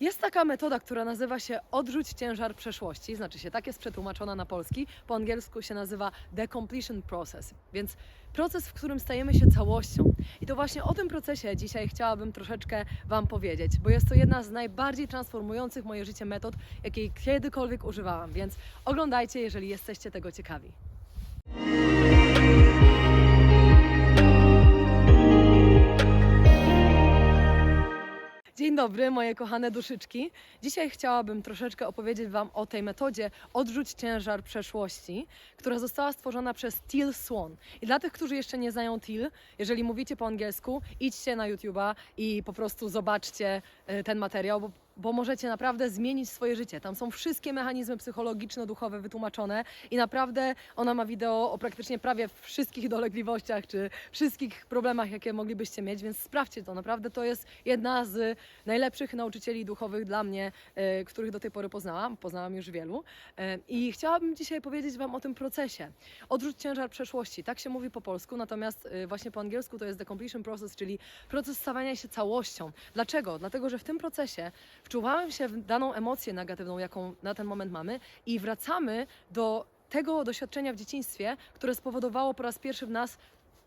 Jest taka metoda, która nazywa się odrzuć ciężar przeszłości, znaczy się tak jest przetłumaczona na polski, po angielsku się nazywa the completion process, więc proces, w którym stajemy się całością. I to właśnie o tym procesie dzisiaj chciałabym troszeczkę Wam powiedzieć, bo jest to jedna z najbardziej transformujących moje życie metod, jakiej kiedykolwiek używałam, więc oglądajcie, jeżeli jesteście tego ciekawi. Dobry, moje kochane duszyczki. Dzisiaj chciałabym troszeczkę opowiedzieć Wam o tej metodzie Odrzuć ciężar przeszłości, która została stworzona przez Teal Swan. I dla tych, którzy jeszcze nie znają Teal, jeżeli mówicie po angielsku, idźcie na YouTube'a i po prostu zobaczcie e, ten materiał, bo bo możecie naprawdę zmienić swoje życie. Tam są wszystkie mechanizmy psychologiczno-duchowe wytłumaczone i naprawdę ona ma wideo o praktycznie prawie wszystkich dolegliwościach czy wszystkich problemach, jakie moglibyście mieć, więc sprawdźcie to. Naprawdę to jest jedna z najlepszych nauczycieli duchowych dla mnie, e, których do tej pory poznałam. Poznałam już wielu. E, I chciałabym dzisiaj powiedzieć Wam o tym procesie. Odrzuć ciężar przeszłości. Tak się mówi po polsku, natomiast e, właśnie po angielsku to jest the completion process, czyli proces stawania się całością. Dlaczego? Dlatego, że w tym procesie wczuwamy się w daną emocję negatywną, jaką na ten moment mamy i wracamy do tego doświadczenia w dzieciństwie, które spowodowało po raz pierwszy w nas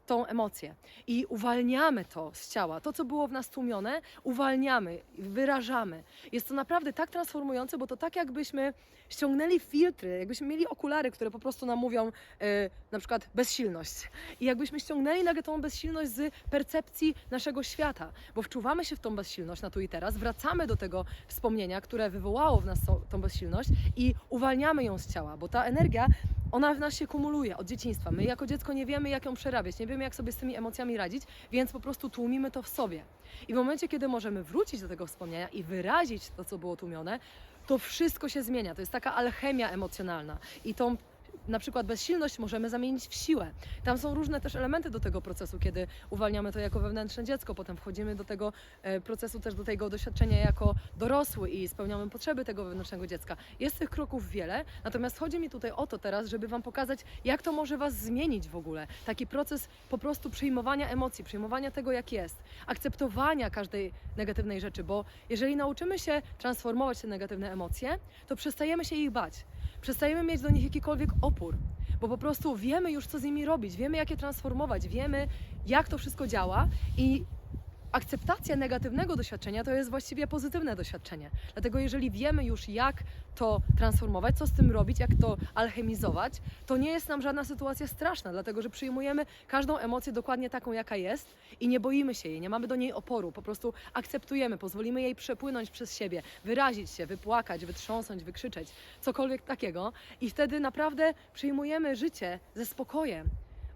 tą emocję. I uwalniamy to z ciała. To, co było w nas tłumione, uwalniamy, wyrażamy. Jest to naprawdę tak transformujące, bo to tak jakbyśmy ściągnęli filtry, jakbyśmy mieli okulary, które po prostu nam mówią e, na przykład bezsilność. I jakbyśmy ściągnęli nagle tą bezsilność z percepcji naszego świata, bo wczuwamy się w tą bezsilność na tu i teraz, wracamy do tego wspomnienia, które wywołało w nas tą bezsilność i uwalniamy ją z ciała, bo ta energia ona w nas się kumuluje od dzieciństwa. My jako dziecko nie wiemy, jak ją przerabiać, nie wiemy, jak sobie z tymi emocjami radzić, więc po prostu tłumimy to w sobie. I w momencie, kiedy możemy wrócić do tego wspomnienia i wyrazić to, co było tłumione, to wszystko się zmienia. To jest taka alchemia emocjonalna. I tą na przykład bezsilność możemy zamienić w siłę. Tam są różne też elementy do tego procesu, kiedy uwalniamy to jako wewnętrzne dziecko, potem wchodzimy do tego e, procesu też do tego doświadczenia jako dorosły i spełniamy potrzeby tego wewnętrznego dziecka. Jest tych kroków wiele, natomiast chodzi mi tutaj o to teraz, żeby Wam pokazać, jak to może Was zmienić w ogóle. Taki proces po prostu przyjmowania emocji, przyjmowania tego, jak jest, akceptowania każdej negatywnej rzeczy, bo jeżeli nauczymy się transformować te negatywne emocje, to przestajemy się ich bać przestajemy mieć do nich jakikolwiek opór, bo po prostu wiemy już, co z nimi robić, wiemy, jak je transformować, wiemy, jak to wszystko działa i akceptacja negatywnego doświadczenia to jest właściwie pozytywne doświadczenie. Dlatego jeżeli wiemy już, jak to transformować, co z tym robić, jak to alchemizować, to nie jest nam żadna sytuacja straszna, dlatego że przyjmujemy każdą emocję dokładnie taką, jaka jest i nie boimy się jej, nie mamy do niej oporu, po prostu akceptujemy, pozwolimy jej przepłynąć przez siebie, wyrazić się, wypłakać, wytrząsnąć, wykrzyczeć, cokolwiek takiego. I wtedy naprawdę przyjmujemy życie ze spokojem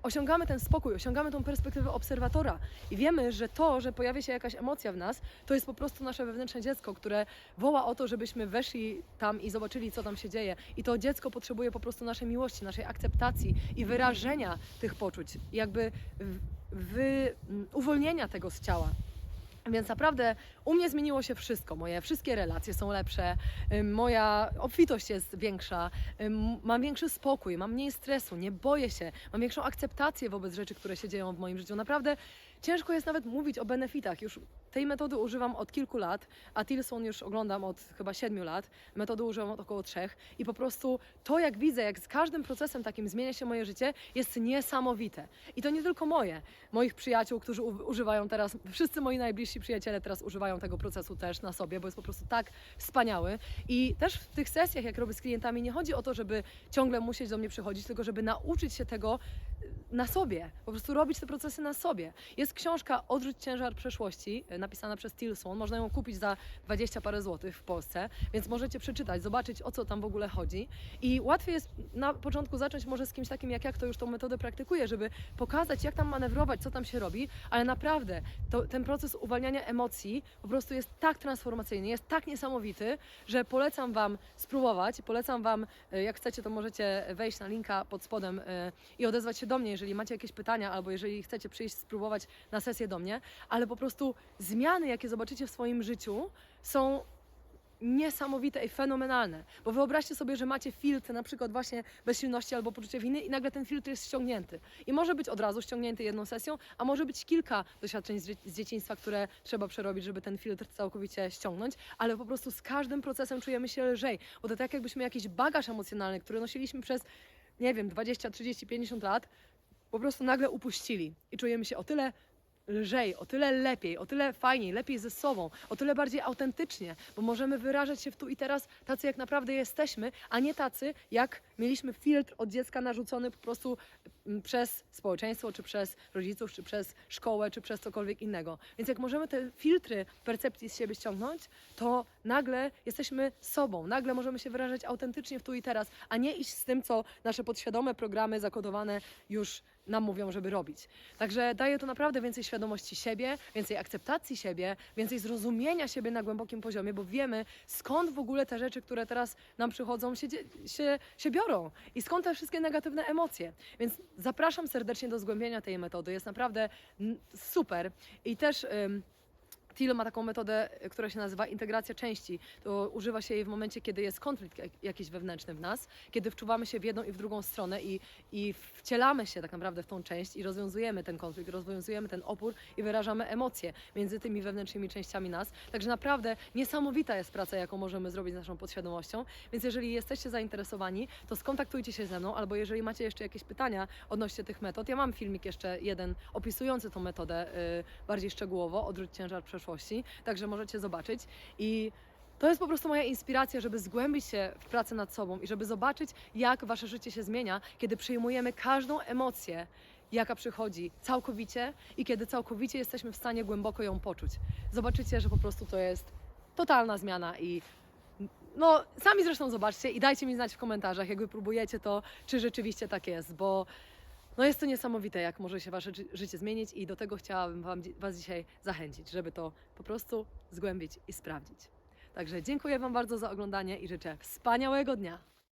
osiągamy ten spokój, osiągamy tą perspektywę obserwatora i wiemy, że to, że pojawia się jakaś emocja w nas, to jest po prostu nasze wewnętrzne dziecko, które woła o to, żebyśmy weszli tam i zobaczyli, co tam się dzieje. I to dziecko potrzebuje po prostu naszej miłości, naszej akceptacji i wyrażenia tych poczuć, jakby wy, uwolnienia tego z ciała. Więc naprawdę u mnie zmieniło się wszystko. Moje wszystkie relacje są lepsze, moja obfitość jest większa, mam większy spokój, mam mniej stresu, nie boję się, mam większą akceptację wobec rzeczy, które się dzieją w moim życiu. Naprawdę ciężko jest nawet mówić o benefitach. Już tej metody używam od kilku lat, a Tilson już oglądam od chyba siedmiu lat. Metody używam od około trzech i po prostu to, jak widzę, jak z każdym procesem takim zmienia się moje życie, jest niesamowite. I to nie tylko moje, moich przyjaciół, którzy używają teraz, wszyscy moi najbliżsi przyjaciele teraz używają tego procesu też na sobie, bo jest po prostu tak wspaniały. I też w tych sesjach, jak robię z klientami, nie chodzi o to, żeby ciągle musieć do mnie przychodzić, tylko żeby nauczyć się tego na sobie, po prostu robić te procesy na sobie. Jest książka Odrzuć ciężar przeszłości, e, napisana przez Tilson. Można ją kupić za 20 parę złotych w Polsce, więc możecie przeczytać, zobaczyć o co tam w ogóle chodzi. I łatwiej jest na początku zacząć może z kimś takim jak ja, kto już tą metodę praktykuje, żeby pokazać, jak tam manewrować, co tam się robi, ale naprawdę to, ten proces uwalniania emocji po prostu jest tak transformacyjny, jest tak niesamowity, że polecam Wam spróbować. Polecam Wam, e, jak chcecie, to możecie wejść na linka pod spodem e, i odezwać się do mnie, jeżeli macie jakieś pytania, albo jeżeli chcecie przyjść spróbować na sesję do mnie, ale po prostu zmiany, jakie zobaczycie w swoim życiu, są niesamowite i fenomenalne. Bo wyobraźcie sobie, że macie filtr na przykład właśnie bezsilności albo poczucia winy i nagle ten filtr jest ściągnięty. I może być od razu ściągnięty jedną sesją, a może być kilka doświadczeń z dzieciństwa, które trzeba przerobić, żeby ten filtr całkowicie ściągnąć, ale po prostu z każdym procesem czujemy się lżej. Bo to tak jakbyśmy jakiś bagaż emocjonalny, który nosiliśmy przez, nie wiem, 20, 30, 50 lat, po prostu nagle upuścili. I czujemy się o tyle lżej, o tyle lepiej, o tyle fajniej, lepiej ze sobą, o tyle bardziej autentycznie, bo możemy wyrażać się w tu i teraz tacy, jak naprawdę jesteśmy, a nie tacy, jak mieliśmy filtr od dziecka narzucony po prostu mm, przez społeczeństwo, czy przez rodziców, czy przez szkołę, czy przez cokolwiek innego. Więc jak możemy te filtry percepcji z siebie ściągnąć, to nagle jesteśmy sobą, nagle możemy się wyrażać autentycznie w tu i teraz, a nie iść z tym, co nasze podświadome programy zakodowane już nam mówią, żeby robić. Także daje to naprawdę więcej świadomości siebie, więcej akceptacji siebie, więcej zrozumienia siebie na głębokim poziomie, bo wiemy skąd w ogóle te rzeczy, które teraz nam przychodzą, się, się, się biorą i skąd te wszystkie negatywne emocje. Więc zapraszam serdecznie do zgłębienia tej metody. Jest naprawdę super i też. Thiel ma taką metodę, y, która się nazywa integracja części. To używa się jej w momencie, kiedy jest konflikt jak- jakiś wewnętrzny w nas, kiedy wczuwamy się w jedną i w drugą stronę i, i wcielamy się tak naprawdę w tą część i rozwiązujemy ten konflikt, rozwiązujemy ten opór i wyrażamy emocje między tymi wewnętrznymi częściami nas. Także naprawdę niesamowita jest praca, jaką możemy zrobić z naszą podświadomością. Więc jeżeli jesteście zainteresowani, to skontaktujcie się ze mną, albo jeżeli macie jeszcze jakieś pytania odnośnie tych metod, ja mam filmik jeszcze jeden opisujący tą metodę y, bardziej szczegółowo, odwróć ciężar przeszłości, także możecie zobaczyć i to jest po prostu moja inspiracja, żeby zgłębić się w pracy nad sobą i żeby zobaczyć, jak wasze życie się zmienia, kiedy przyjmujemy każdą emocję, jaka przychodzi całkowicie i kiedy całkowicie jesteśmy w stanie głęboko ją poczuć. Zobaczycie, że po prostu to jest totalna zmiana i no, sami zresztą zobaczcie i dajcie mi znać w komentarzach, jak wy próbujecie to, czy rzeczywiście tak jest, bo no jest to niesamowite, jak może się wasze ży- życie zmienić i do tego chciałabym wam, was dzisiaj zachęcić, żeby to po prostu zgłębić i sprawdzić. Także dziękuję wam bardzo za oglądanie i życzę wspaniałego dnia.